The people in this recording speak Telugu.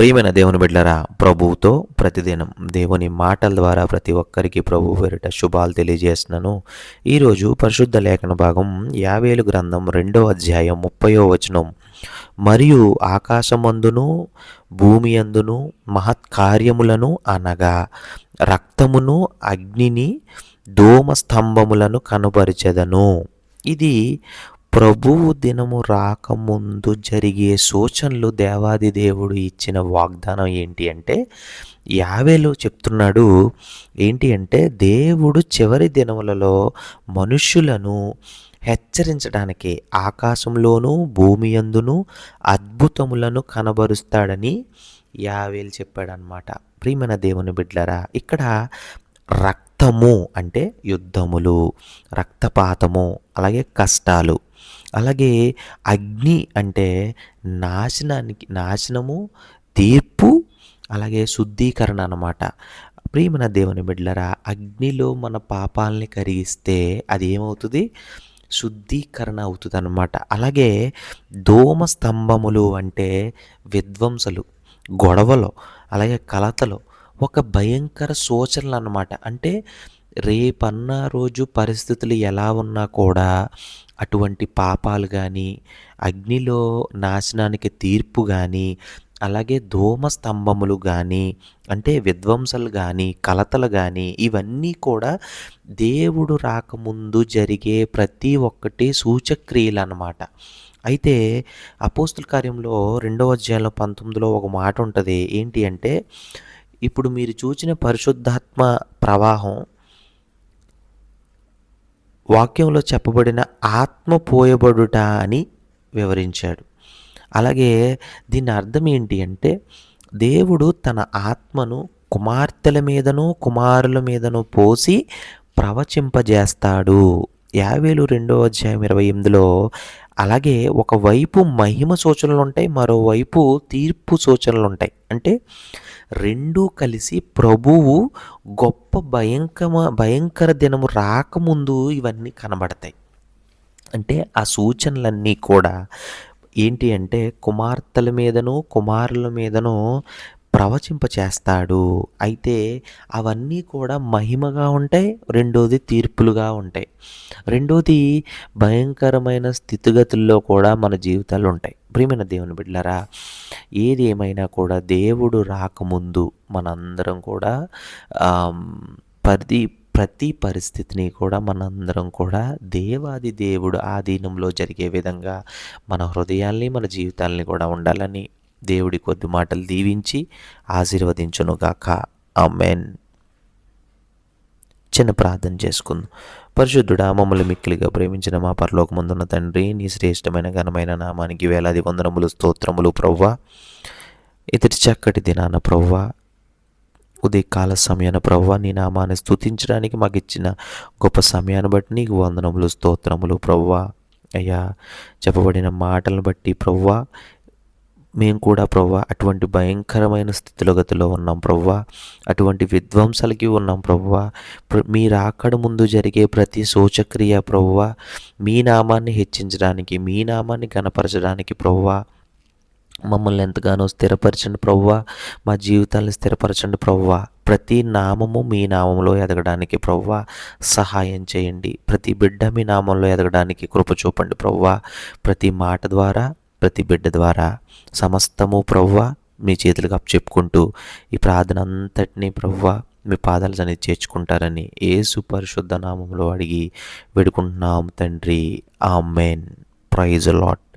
ప్రియమైన దేవుని బిడ్డలరా ప్రభువుతో ప్రతిదినం దేవుని మాటల ద్వారా ప్రతి ఒక్కరికి ప్రభు పేరిట శుభాలు తెలియజేస్తున్నాను. ఈరోజు పరిశుద్ధ లేఖన భాగం యావేలు గ్రంథం రెండో అధ్యాయం ముప్పయో వచనం. మరియు ఆకాశమందును భూమి అందును మహత్కార్యములను అనగా రక్తమును అగ్నిని దోమ స్తంభములను కనపరిచెదను. ఇది ప్రభువు దినము రాకముందు జరిగే సూచనలు దేవాది దేవుడు ఇచ్చిన వాగ్దానం ఏంటి అంటే యావేలో చెప్తున్నాడు ఏంటి అంటే దేవుడు చివరి దినములలో మనుష్యులను హెచ్చరించడానికి ఆకాశంలోనూ భూమి అందును అద్భుతములను కనబరుస్తాడని యావేలు చెప్పాడనమాట ప్రియమైన దేవుని బిడ్లరా ఇక్కడ రక్తము అంటే యుద్ధములు రక్తపాతము అలాగే కష్టాలు. అలాగే అగ్ని అంటే నాశనానికి నాశనము తీర్పు అలాగే శుద్ధీకరణ అనమాట ప్రియమన దేవుని బిడ్డలరా అగ్నిలో మన పాపాలని కరిగిస్తే అది ఏమవుతుంది? శుద్ధీకరణ అవుతుంది అనమాట అలాగే దోమ స్తంభములు అంటే విధ్వంసలు గొడవలు అలాగే కలతలు ఒక భయంకర సూచనలు అన్నమాట అంటే రేపన్న రోజు పరిస్థితులు ఎలా ఉన్నా కూడా అటువంటి పాపాలు కానీ అగ్నిలో నాశనానికి తీర్పు కానీ అలాగే ధూమ స్తంభములు కానీ అంటే విధ్వంసలు కానీ కలతలు కానీ ఇవన్నీ కూడా దేవుడు రాకముందు జరిగే ప్రతి ఒక్కటి సూచక్రియలు అన్నమాట అయితే అపోస్తుల కార్యంలో రెండవ అధ్యాయంలో పంతొమ్మిదిలో ఒక మాట ఉంటుంది. ఏంటి అంటే ఇప్పుడు మీరు చూచిన పరిశుద్ధాత్మ ప్రవాహం వాక్యంలో చెప్పబడిన ఆత్మ పోయబడుట అని వివరించాడు. అలాగే దీని అర్థం ఏంటి అంటే దేవుడు తన ఆత్మను కుమార్తెల మీదను కుమారుల మీదను పోసి ప్రవచింపజేస్తాడు. యావేలు రెండో అధ్యాయం ఇరవై ఎనిమిదిలో అలాగే ఒకవైపు మహిమ సూచనలు ఉంటాయి మరోవైపు తీర్పు సూచనలు ఉంటాయి అంటే రెండూ కలిసి ప్రభువు గొప్ప భయంకర భయంకర దినము రాకముందు ఇవన్నీ కనబడతాయి. అంటే ఆ సూచనలన్నీ కూడా ఏంటి అంటే కుమార్తెల మీదను కుమారుల మీదను ప్రవచింప చేస్తాడు. అయితే అవన్నీ కూడా మహిమగా ఉంటాయి రెండోది తీర్పులుగా ఉంటాయి. రెండోది భయంకరమైన స్థితిగతుల్లో కూడా మన జీవితాలు ఉంటాయి. ప్రియమైన దేవుని బిడ్డలారా ఏది ఏమైనా కూడా దేవుడు రాకముందు మనందరం కూడా ప్రతి ప్రతి పరిస్థితిని కూడా మనందరం కూడా దేవాది దేవుడు ఆధీనంలో జరిగే విధంగా మన హృదయాల్ని మన జీవితాల్ని కూడా ఉండాలని దేవుడి కొద్ది మాటలు దీవించి ఆశీర్వదించునుగాక. ఆమెన్. చిన్న ప్రార్థన చేసుకుందాం. పరిశుద్ధుడా మమ్మల్ని మిక్కిలిగా ప్రేమించిన మా పరలోకమందున్న తండ్రి నీ శ్రేష్టమైన ఘనమైన నామానికి వేలాది వందనములు స్తోత్రములు ప్రవ్వా. ఇతడి చక్కటి దినాన ప్రవ్వా. ఉదయకాల సమయాన ప్రవ్వా నీ నామాన్ని స్థుతించడానికి మాకు ఇచ్చిన గొప్ప సమయాన్ని బట్టి నీకు వందనములు స్తోత్రములు ప్రవ్వా. అయ్యా చెప్పబడిన మాటలను బట్టి ప్రవ్వా మేము కూడా ప్రవ్వా అటువంటి భయంకరమైన స్థితిలోగతిలో ఉన్నాం ప్రవ్వా. అటువంటి విధ్వంసాలకి ఉన్నాం ప్రవ్వా. మీరు అక్కడ ముందు జరిగే ప్రతి శోచక్రియ ప్రవ్వా మీ నామాన్ని హెచ్చించడానికి మీ నామాన్ని గనపరచడానికి ప్రవ్వా. మమ్మల్ని ఎంతగానో స్థిరపరచండి ప్రవ్వా. మా జీవితాన్ని స్థిరపరచండి ప్రవ్వా. ప్రతి నామము మీ నామంలో ఎదగడానికి ప్రవ్వా. సహాయం చేయండి. ప్రతి బిడ్డ మీ నామంలో ఎదగడానికి కృప చూపండి ప్రవ్వా. ప్రతి మాట ద్వారా ప్రతి బిడ్డ ద్వారా సమస్తము ప్రవ్వ మీ చేతులకు చెప్పుకుంటూ ఈ ప్రార్థన అంతటినీ ప్రవ్వ మీ పాదాలు అనేది చేర్చుకుంటారని ఏసు పరిశుద్ధ నామంలో అడిగి వేడుకుంటున్నాం తండ్రి. ఆ మెయిన్ ప్రైజ్ లాట్